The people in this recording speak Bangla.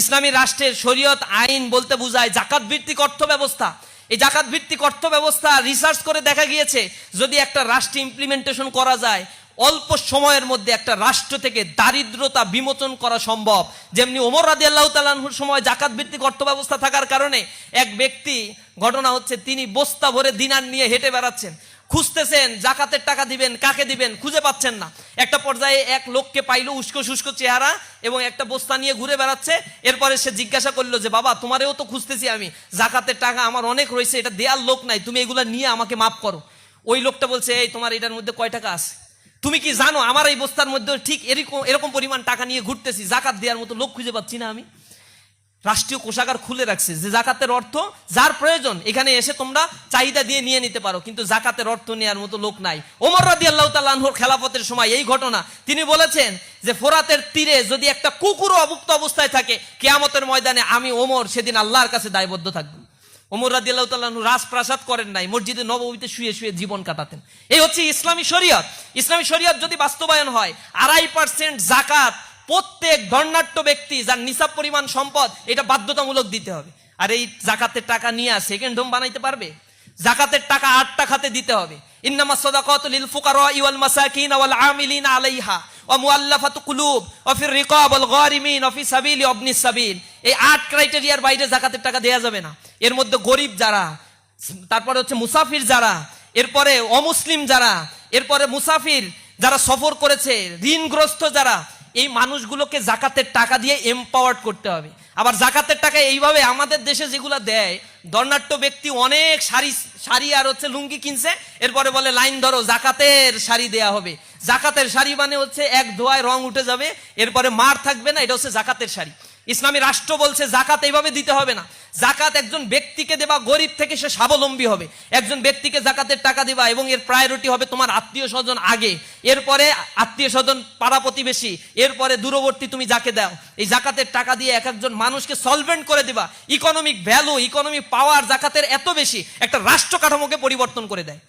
ইসলামী রাষ্ট্রের শরীয়ত, আইন বলতে বোঝায় জাকাত ভিত্তিক অর্থ ব্যবস্থা এই জাকাত ভিত্তিক অর্থ ব্যবস্থা রিসার্চ করে দেখা গিয়েছে, যদি একটা রাষ্ট্রে ইমপ্লিমেন্টেশন করা যায়, অল্প সময়ের মধ্যে একটা রাষ্ট্র থেকে দারিদ্রতা বিমোচন করা সম্ভব। যেমনি ওমর রাজি আল্লাহ তালাহুর সময় জাকাত ভিত্তিক অর্থ ব্যবস্থা থাকার কারণে এক ব্যক্তি, ঘটনা হচ্ছে তিনি বস্তা ভরে দিনার নিয়ে হেঁটে বেড়াচ্ছেন। খুঁজতেছেন, জাকাতের টাকা দিবেন, কাকে দিবেন, খুঁজে পাচ্ছেন না। একটা পর্যায়ে এক লোককে পাইলো উস্কো শুষ্ক চেহারা এবং একটা বস্তা নিয়ে ঘুরে বেড়াচ্ছে। এরপরে সে জিজ্ঞাসা করল যে, বাবা, তোমারেও তো খুঁজতেছি আমি। জাকাতের টাকা আমার অনেক রয়েছে, এটা দেয়ার লোক নাই, তুমি এগুলো নিয়ে আমাকে মাফ করো। ওই লোকটা বলছে, এই, তোমার এটার মধ্যে কয় টাকা আছে? তুমি কি জানো, আমার এই বস্তার মধ্যে ঠিক এরকম এরকম পরিমাণ টাকা নিয়ে ঘুরতেছি, জাকাত দেওয়ার মতো লোক খুঁজে পাচ্ছি না আমি? রাষ্ট্রীয় কোষাগার খুলে রাখছে। যে জাকাতের অর্থ, যার প্রয়োজন, এখানে এসে তোমরা চাহিদা দিয়ে নিয়ে নিতে পারো, কিন্তু জাকাতের অর্থ নেওয়ার মতো লোক নাই। ওমর রাদি আল্লাহ তাল্লাহর খেলাফতের সময় এই ঘটনা, তিনি বলেছেন যে ফোরাতের তীরে যদি একটা কুকুরও অভুক্ত অবস্থায় থাকে, কেয়ামতের ময়দানে আমি ওমর সেদিন আল্লাহর কাছে দায়বদ্ধ থাকব। ওমর রাদি আল্লাহ তাল্লাহ রাজপ্রাসাদ করেন নাই, মসজিদে নবমীতে শুয়ে শুয়ে জীবন কাটাতেন। এই হচ্ছে ইসলামী শরীয়ত। ইসলামী শরীয়ত যদি বাস্তবায়ন হয়, আড়াই পার্সেন্ট জাকাত প্রত্যেক ধর্নাট্য ব্যক্তি যার নিসাব পরিমাণ সম্পদ, এটা বাধ্যতামূলক দিতে হবে। আর এই জাকাতের টাকা নিয়ে সেকেন্ড হোম বানাইতে পারবে? জাকাতের টাকা আটটা খাতে দিতে হবে। মাসাকিন আলাইহা সাবিলি সাবিল। এই আট ক্রাইটেরিয়ার বাইরে টাকা যাবে না। এর মধ্যে গরিব যারা, তারপরে হচ্ছে মুসাফির যারা, এরপরে অমুসলিম যারা, এরপরে মুসাফির যারা সফর করেছে, ঋণগ্রস্ত যারা এই মানুষগুলোকে জাকাতের টাকা দিয়ে এম্পাওয়ার্ড করতে হবে। আবার জাকাতের টাকা এইভাবে আমাদের দেশে যেগুলো দেয় দর্নাট্য ব্যক্তি অনেক শাড়ি শাড়ি আর হচ্ছে লুঙ্গি কিনছে, এরপরে বলে, লাইন ধরো, জাকাতের শাড়ি দেয়া হবে। জাকাতের শাড়ি মানে হচ্ছে এক ধোয়ায় রং উঠে যাবে, এরপরে মার থাকবে না, এটা হচ্ছে জাকাতের শাড়ি। ইসলামী রাষ্ট্র বলছে, জাকাত এইভাবে দিতে হবে না। জাকাত একজন ব্যক্তিকে দেবা, গরিব থেকে সে স্বাবলম্বী হবে। একজন ব্যক্তিকে জাকাতের টাকা দেবা এবং এর প্রায়োরিটি হবে তোমার আত্মীয় স্বজন আগে। এরপরে আত্মীয় স্বজন পাড়া প্রতিবেশী, এরপরে দূরবর্তী তুমি যাকে দাও। এই জাকাতের টাকা দিয়ে এক একজন মানুষকে সলভেন্ট করে দেবা। ইকোনমিক ভ্যালু ইকোনমিক পাওয়ার জাকাতের এত বেশি, একটা রাষ্ট্র কাঠামোকে পরিবর্তন করে দেয়।